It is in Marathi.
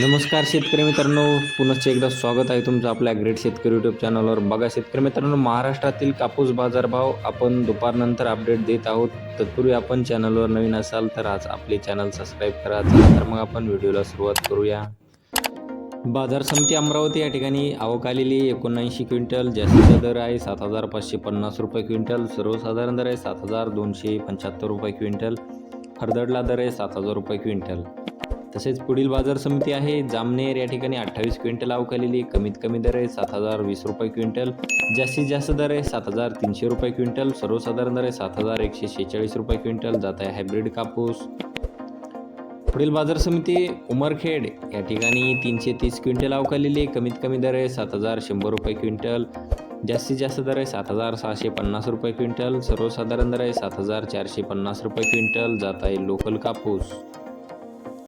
नमस्कार शेतकरी मित्रांनो पुनश्च एकदा स्वागत आहे तुमचं आपल्या ग्रेट शेतकरी यूट्यूब चॅनलवर बघा शेतकरी मित्रांनो महाराष्ट्रातील कापूस बाजारभाव आपण दुपारनंतर अपडेट देत आहोत. तत्पूर्वी आपण चॅनलवर नवीन असाल तर आज आपले चॅनल सबस्क्राईब करा. तर मग आपण व्हिडिओला सुरुवात करूया. बाजार समिती अमरावती या ठिकाणी आवक आलेली एकोणऐंशी क्विंटल जास्तीचा दर आहे सात हजार पाचशे पन्नास रुपये क्विंटल. सर्वसाधारण दर आहे सात हजार दोनशे पंच्याहत्तर रुपये क्विंटल. हरदडला दर आहे सात हजार रुपये क्विंटल. तसेच पुढील बाजार समिती आहे. जामनेर या ठिकाणी अठ्ठावीस क्विंटल अवकालेली कमीत कमी दर आहे सात हजार वीस रुपये क्विंटल. जास्तीत जास्त दर आहे सात हजार तीनशे रुपये क्विंटल. सर्वसाधारण दर आहे सात हजार एकशे शेहेचाळीस रुपये क्विंटल. जात आहे हायब्रिड कापूस. पुढील बाजार समिती उमरखेड या ठिकाणी तीनशे तीस क्विंटल अवकालेली आहे. कमीत कमी दर आहे सात हजार शंभर रुपये क्विंटल. जास्तीत जास्त दर आहे सात हजार सहाशे पन्नास रुपये क्विंटल. सर्वसाधारण दर आहे सात हजार चारशे पन्नास रुपये क्विंटल. जात आहे लोकल कापूस.